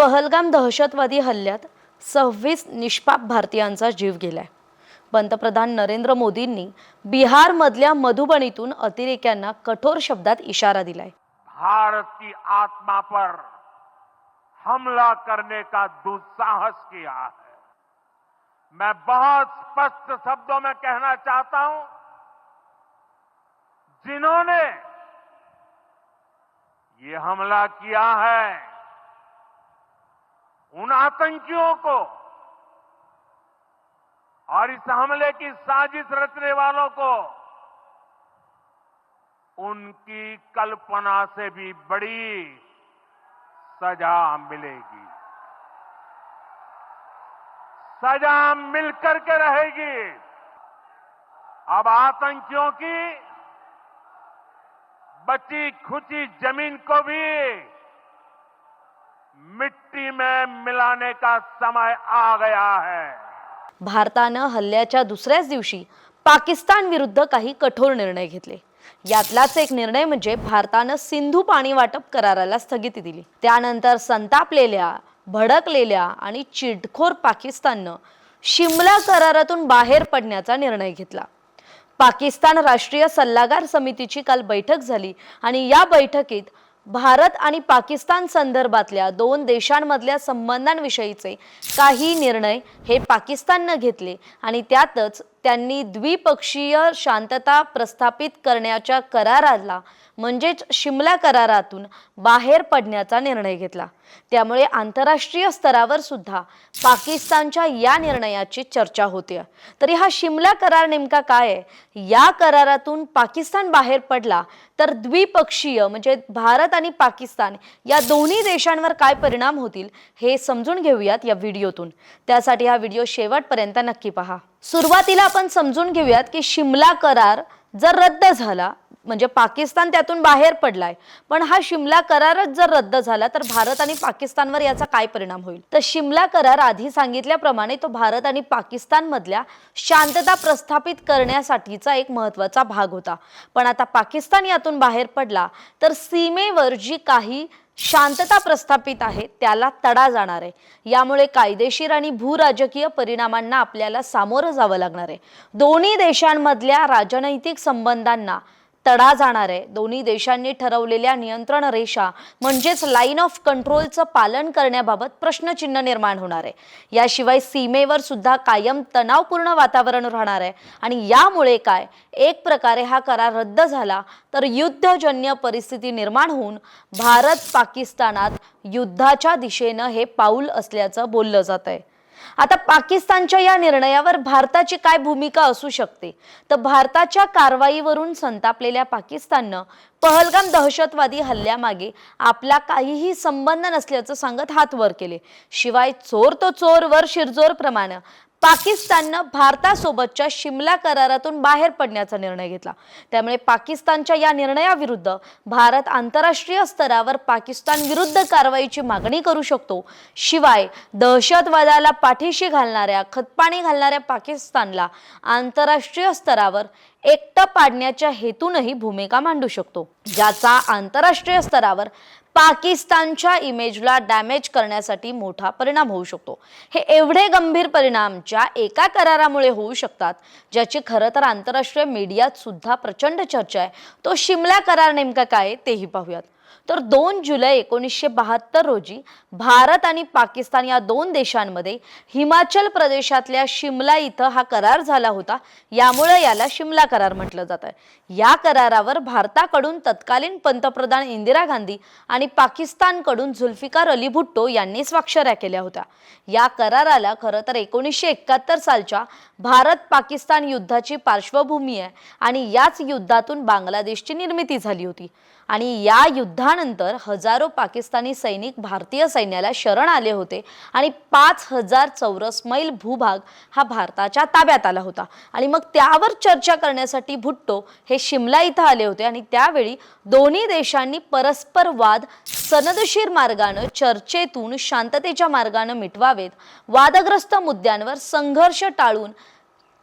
पहलगाम दहशतवादी हल्ल्यात सव्वीस निष्पाप भारतीयांचा जीव गेलाय. पंतप्रधान नरेंद्र मोदींनी बिहारमधल्या मधुबनीतून अतिरेक्यांना कठोर शब्दात इशारा दिलाय. भारत की आत्मा पर हमला करने का दुस्साहस किया है। मैं बहुत स्पष्ट शब्दों में कहना चाहता हूं जिन्होंने ये हमला किया है उन आतंकियों को और इस हमले की साजिश रचने वालों को उनकी कल्पना से भी बड़ी सजा मिलेगी। सजा मिलकर के रहेगी। अब आतंकियों की बची खुची ज़मीन को भी मिट्टी में मिलाने का समय आ गया है। भारतानं हल्ल्याच्या दुसऱ्याच दिवशी पाकिस्तान विरुद्ध काही कठोर निर्णय घेतले. यातलाच एक निर्णय म्हणजे भारतानं सिंधू पाणी वाटप कराराला स्थगिती दिली. त्यानंतर संतापलेल्या भडकलेल्या आणि चिडखोर पाकिस्ताननं शिमला करारातून बाहेर पडण्याचा निर्णय घेतला. पाकिस्तान राष्ट्रीय सल्लागार समितीची काल बैठक झाली आणि या बैठकीत भारत आणि पाकिस्तान संदर्भातल्या दोन देशांमधल्या संबंधांविषयीचे काही निर्णय हे पाकिस्ताननं घेतले आणि त्यातच त्यांनी द्विपक्षीय शांतता प्रस्थापित करण्याच्या कराराला म्हणजेच शिमला करारातून बाहेर पडण्याचा निर्णय घेतला. त्यामुळे आंतरराष्ट्रीय स्तरावर सुद्धा पाकिस्तानच्या या निर्णयाची चर्चा होते. तरी हा शिमला करार नेमका काय आहे? या करारातून पाकिस्तान बाहेर पडला तर द्विपक्षीय म्हणजे भारत आणि पाकिस्तान या दोन्ही देशांवर काय परिणाम होतील हे समजून घेऊयात या व्हिडिओतून. त्यासाठी हा व्हिडिओ शेवटपर्यंत नक्की पहा. सुरुवातीला आपण समजून घेऊयात की शिमला करार जर रद्द झाला म्हणजे पाकिस्तान त्यातून बाहेर पडलाय पण हा शिमला करारच जर रद्द झाला तर भारत आणि पाकिस्तानवर याचा काय परिणाम होईल? तर शिमला करार आधी सांगितल्याप्रमाणे तो भारत आणि पाकिस्तान मधल्या शांतता प्रस्थापित करण्यासाठीचा एक महत्त्वाचा भाग होता. पण आता पाकिस्तान यातून बाहेर पडला तर सीमेवर जी काही शांतता प्रस्थापित आहे त्याला तडा जाणार आहे. यामुळे कायदेशीर आणि भूराजकीय परिणामांना आपल्याला सामोरं जावं लागणार आहे. दोन्ही देशांमधल्या राजनैतिक संबंधांना तडा जाणार आहे. दोन्ही देशांनी ठरवलेल्या नियंत्रण रेषा म्हणजेच लाईन ऑफ कंट्रोलचं पालन करण्याबाबत प्रश्नचिन्ह निर्माण होणार आहे. याशिवाय सीमेवर सुद्धा कायम तणावपूर्ण वातावरण राहणार आहे. आणि यामुळे काय? एक प्रकारे हा करार रद्द झाला तर युद्धजन्य परिस्थिती निर्माण होऊन भारत पाकिस्तानात युद्धाच्या दिशेनं हे पाऊल असल्याचं बोललं जात आहे आता पाकिस्तानच्या या निर्णयावर भारताची काय भूमिका असू शकते? तर भारताच्या कारवाईवरून संतापलेल्या पाकिस्ताननं पहलगाम दहशतवादी हल्ल्यामागे आपला काहीही संबंध नसल्याचं सांगत हात वर केले. शिवाय चोर तो चोर वर शिरजोर प्रमाणे. पाकिस्ताननं भारतासोबतच्या शिमला करारातून बाहेर पडण्याचा निर्णय घेतला. त्यामुळे पाकिस्तानच्या या निर्णयाविरुद्ध भारत आंतरराष्ट्रीय स्तरावर पाकिस्तान विरुद्ध कारवाईची मागणी करू शकतो. शिवाय दहशतवादाला पाठीशी घालणाऱ्या खतपाणी घालणाऱ्या पाकिस्तानला आंतरराष्ट्रीय स्तरावर एकटं पाडण्याच्या हेतूनही भूमिका मांडू शकतो ज्याचा आंतरराष्ट्रीय स्तरावर पाकिस्तानच्या इमेजला डॅमेज करण्यासाठी मोठा परिणाम होऊ शकतो. हे एवढे गंभीर परिणामच्या एका करारामुळे होऊ शकतात ज्याची खरं तर आंतरराष्ट्रीय मीडियात सुद्धा प्रचंड चर्चा आहे. तो शिमला करार नेमका काय तेही पाहूयात. तर दोन जुलै एकोणीसशे बहात्तर रोजी भारत आणि पाकिस्तान या दोन देशांमध्ये हिमाचल प्रदेशातल्या शिमला इथं हा करार झाला होता. यामुळे याला शिमला करार म्हटलं जात आहे. या करारावर भारताकडून तत्कालीन पंतप्रधान इंदिरा गांधी आणि पाकिस्तानकडून झुल्फिकार अली भुट्टो यांनी स्वाक्षऱ्या केल्या होत्या. या कराराला खरं तर एकोणीसशे एकाहत्तर सालच्या भारत पाकिस्तान युद्धाची पार्श्वभूमी आहे आणि याच युद्धातून बांगलादेशची निर्मिती झाली होती. आणि या युद्धानंतर हजारो पाकिस्तानी सैनिक भारतीय सैन्याला शरण आले होते आणि पाच हजार चौरस मैल भूभाग हा भारताच्या ताब्यात आला होता. आणि मग त्यावर चर्चा करण्यासाठी भुट्टो हे शिमला इथं आले होते आणि त्यावेळी दोन्ही देशांनी परस्पर वाद सनदशीर मार्गानं चर्चेतून शांततेच्या मार्गानं मिटवावेत. वादग्रस्त मुद्द्यांवर संघर्ष टाळून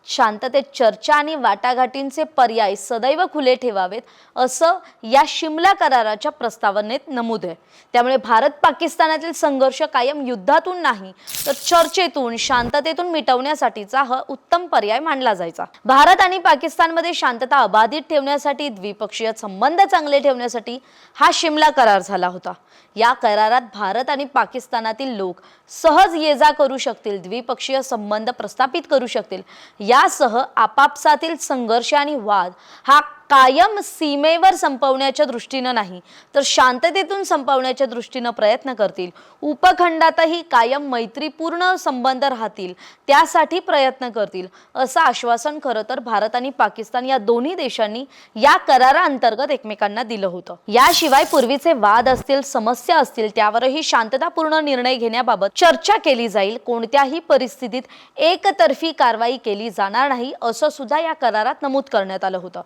शांततेत चर्चा आणि वाटाघाटींचे पर्याय सदैव खुले ठेवावेत असं या शिमला कराराच्या प्रस्तावनेत नमूद आहे. त्यामुळे भारत पाकिस्तानातील संघर्ष कायम युद्धातून नाही तर चर्चेतून शांततेतून मिटवण्यासाठीचा हा उत्तम पर्याय मानला जायचा. भारत आणि पाकिस्तानमध्ये शांतता अबाधित ठेवण्यासाठी द्विपक्षीय संबंध चांगले ठेवण्यासाठी हा शिमला करार झाला होता. या करारात भारत आणि पाकिस्तानातील लोक सहज ये जा करू शकतील द्विपक्षीय संबंध प्रस्थापित करू शकतील. या यासह आपापसातील संघर्ष आणि वाद हा कायम सीमेवर संपवण्याच्या दृष्टीनं नाही तर शांततेतून संपवण्याच्या दृष्टीनं प्रयत्न करतील. उपखंडातही कायम मैत्रीपूर्ण संबंध राहतील त्यासाठी प्रयत्न करतील असं आश्वासन खरं तर भारत आणि पाकिस्तान या दोन्ही देशांनी या कराराअंतर्गत एकमेकांना दिलं होतं. याशिवाय पूर्वीचे वाद असतील समस्या असतील त्यावरही शांततापूर्ण निर्णय घेण्याबाबत चर्चा केली जाईल. कोणत्याही परिस्थितीत एकतर्फी कारवाई केली जाणार नाही असं सुद्धा या करारात नमूद करण्यात आलं होतं.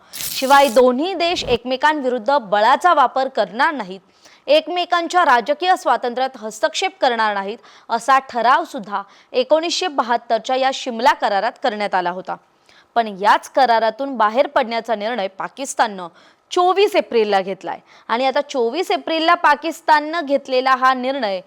शिवाय दोन्ही देश एकमेकांविरुद्ध बळाचा वापर करणार नाहीत. एकमेकांच्या राजकीय स्वातंत्र्यात हस्तक्षेप करणार नाहीत असा ठराव सुद्धा एकोणीसशे बहात्तरच्या या शिमला करारात करण्यात आला होता. पण याच करारातून बाहेर पडण्याचा निर्णय पाकिस्ताननं चोवीस एप्रिलला घेतलाय. आणि आता चोवीस एप्रिलला पाकिस्ताननं घेतलेला हा निर्णय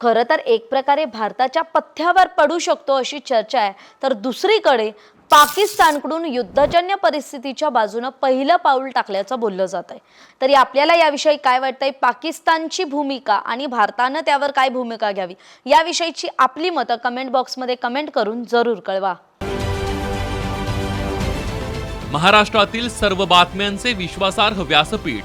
खरं तर एक प्रकारे भारताच्या पथ्यावर पडू शकतो अशी चर्चा आहे. तर दुसरीकडे पाकिस्तानकडून युद्धजन्य परिस्थितीच्या बाजूनं पहिलं पाऊल टाकल्याचं बोललं जात आहे. तरी आपल्याला याविषयी काय वाटतंय? पाकिस्तानची भूमिका आणि भारतानं त्यावर काय भूमिका घ्यावी? याविषयीची आपली मतं कमेंट बॉक्समध्ये कमेंट करून जरूर कळवा. महाराष्ट्रातील सर्व बातम्यांचे विश्वासार्ह व्यासपीठ